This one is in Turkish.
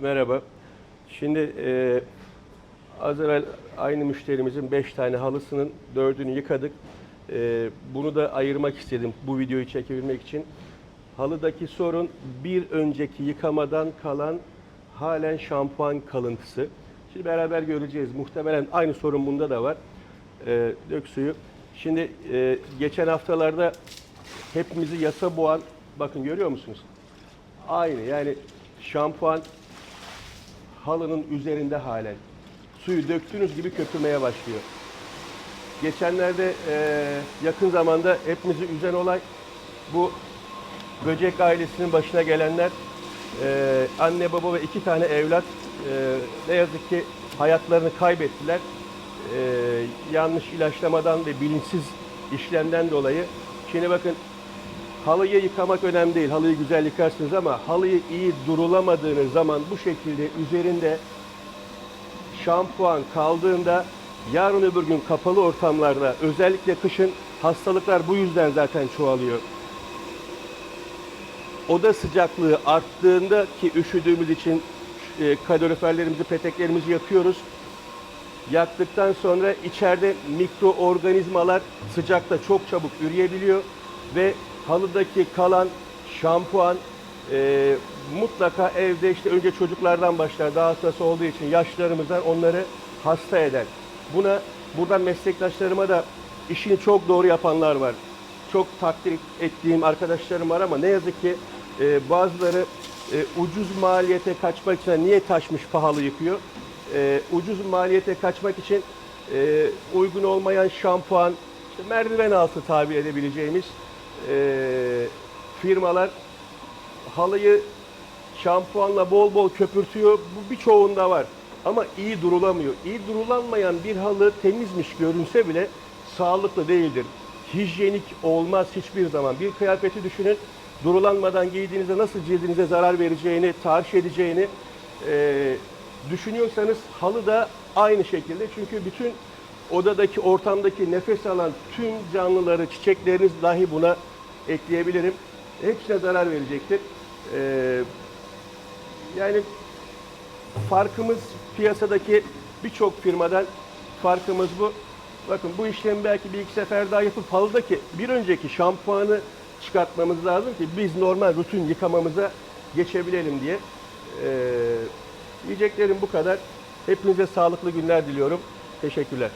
Merhaba. Şimdi e, az evvel aynı müşterimizin 5 tane halısının 4'ünü yıkadık. E, bunu da ayırmak istedim bu videoyu çekebilmek için. Halıdaki sorun bir önceki yıkamadan kalan halen şampuan kalıntısı. Şimdi beraber göreceğiz. Muhtemelen aynı sorun bunda da var. E, dök suyu. Şimdi e, geçen haftalarda hepimizi yasa boğan, bakın görüyor musunuz? Aynı yani şampuan halının üzerinde halen. Suyu döktüğünüz gibi köpürmeye başlıyor. Geçenlerde e, yakın zamanda hepimizi üzen olay bu böcek ailesinin başına gelenler e, anne baba ve iki tane evlat e, ne yazık ki hayatlarını kaybettiler. E, yanlış ilaçlamadan ve bilinçsiz işlemden dolayı. Şimdi bakın Halıyı yıkamak önemli değil. Halıyı güzel yıkarsınız ama halıyı iyi durulamadığınız zaman bu şekilde üzerinde şampuan kaldığında yarın öbür gün kapalı ortamlarda özellikle kışın hastalıklar bu yüzden zaten çoğalıyor. Oda sıcaklığı arttığında ki üşüdüğümüz için e, kaloriferlerimizi, peteklerimizi yakıyoruz. Yaktıktan sonra içeride mikroorganizmalar sıcakta çok çabuk üreyebiliyor ve halıdaki kalan şampuan e, mutlaka evde işte önce çocuklardan başlar daha hassas olduğu için yaşlarımızdan onları hasta eder. Buna buradan meslektaşlarıma da işini çok doğru yapanlar var. Çok takdir ettiğim arkadaşlarım var ama ne yazık ki e, bazıları e, ucuz maliyete kaçmak için niye taşmış pahalı yıkıyor? E, ucuz maliyete kaçmak için e, uygun olmayan şampuan, işte merdiven altı tabir edebileceğimiz e, firmalar halıyı şampuanla bol bol köpürtüyor. Bu birçoğunda var. Ama iyi durulamıyor. İyi durulanmayan bir halı temizmiş görünse bile sağlıklı değildir. Hijyenik olmaz hiçbir zaman. Bir kıyafeti düşünün. Durulanmadan giydiğinizde nasıl cildinize zarar vereceğini, tahriş edeceğini e, düşünüyorsanız halı da aynı şekilde. Çünkü bütün odadaki, ortamdaki nefes alan tüm canlıları, çiçekleriniz dahi buna ekleyebilirim. Hepsine zarar verecektir. Ee, yani farkımız piyasadaki birçok firmadan farkımız bu. Bakın bu işlemi belki bir iki sefer daha yapıp halıdaki bir önceki şampuanı çıkartmamız lazım ki biz normal rutin yıkamamıza geçebilelim diye. Ee, diyeceklerim bu kadar. Hepinize sağlıklı günler diliyorum. Teşekkürler.